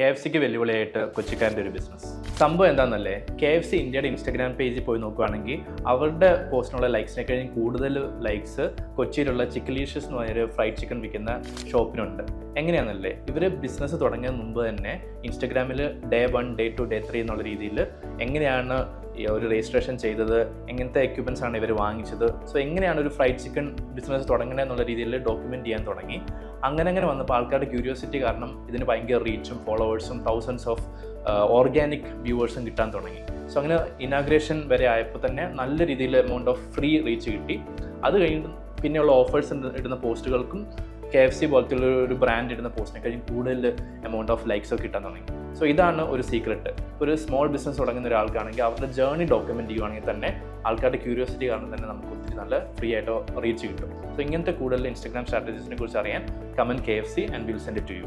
K F സിക്ക് വെല്ലുവിളിയായിട്ട് കൊച്ചിക്കാരന്റെ ഒരു ബിസിനസ് സംഭവം എന്താണെന്നല്ലേ കെ എഫ് സി ഇന്ത്യയുടെ ഇൻസ്റ്റഗ്രാം പേജിൽ പോയി നോക്കുകയാണെങ്കിൽ അവരുടെ പോസ്റ്റിനുള്ള ലൈക്സിനെ കഴിഞ്ഞ് കൂടുതൽ ലൈക്സ് കൊച്ചിയിലുള്ള ചിക്കലീഷ്യസ് എന്ന് പറഞ്ഞൊരു ഫ്രൈഡ് ചിക്കൻ വിൽക്കുന്ന ഷോപ്പിനുണ്ട് എങ്ങനെയാണെന്നല്ലേ ഇവർ ബിസിനസ് തുടങ്ങിയ മുമ്പ് തന്നെ ഇൻസ്റ്റാഗ്രാമിൽ day one day two day three എന്നുള്ള രീതിയിൽ എങ്ങനെയാണ് ഈ ഒരു രജിസ്ട്രേഷൻ ചെയ്തത് എങ്ങനത്തെ എക്യുപ്മെൻസ് ആണ് ഇവർ വാങ്ങിച്ചത്. സോ എങ്ങനെയാണ് ഒരു ഫ്രൈഡ് ചിക്കൻ ബിസിനസ് തുടങ്ങുന്നത് എന്നുള്ള രീതിയിൽ ഡോക്യുമെന്റ് ചെയ്യാൻ തുടങ്ങി. അങ്ങനെ അങ്ങനെ വന്നപ്പോൾ ആൾക്കാരുടെ ക്യൂരിയോസിറ്റി കാരണം ഇതിന് ഭയങ്കര റീച്ചും ഫോളോവേഴ്സും തൗസൻഡ്സ് ഓഫ് ഓർഗാനിക് വ്യൂവേഴ്സും കിട്ടാൻ തുടങ്ങി. സോ അങ്ങനെ ഇനാഗ്രേഷൻ വരെ ആയപ്പോൾ തന്നെ നല്ല രീതിയിൽ എമൗണ്ട് ഓഫ് ഫ്രീ റീച്ച് കിട്ടി. അത് കഴിഞ്ഞ് പിന്നെയുള്ള ഓഫേഴ്സ് ഇടുന്ന പോസ്റ്റുകൾക്കും കെ എഫ് സി പോലത്തെ ഒരു ബ്രാൻഡ് ഇടുന്ന പോസ്റ്റിനെ കഴിഞ്ഞ് കൂടുതൽ എമൗണ്ട് ഓഫ് ലൈക്സ് ഒക്കെ കിട്ടാൻ തുടങ്ങി. സോ ഇതാണ് ഒരു സീക്രട്ട് ഒരു സ്മോൾ ബിസിനസ് തുടങ്ങുന്ന ഒരാൾക്കാണെങ്കിൽ അവരുടെ ജേർണി ഡോക്യുമെന്റ് ചെയ്യുവാണെങ്കിൽ തന്നെ ആൾക്കാരുടെ ക്യൂരിയോസിറ്റി കാരണം തന്നെ നമുക്ക് ഒത്തിരി നല്ല ഫ്രീ ആയിട്ട് റീച്ച് കിട്ടും. സോ ഇങ്ങനത്തെ കൂടുതൽ ഇൻസ്റ്റാഗ്രാം സ്ട്രാറ്റജീസിനെ കുറിച്ച് അറിയാൻ comment K F C and will send to you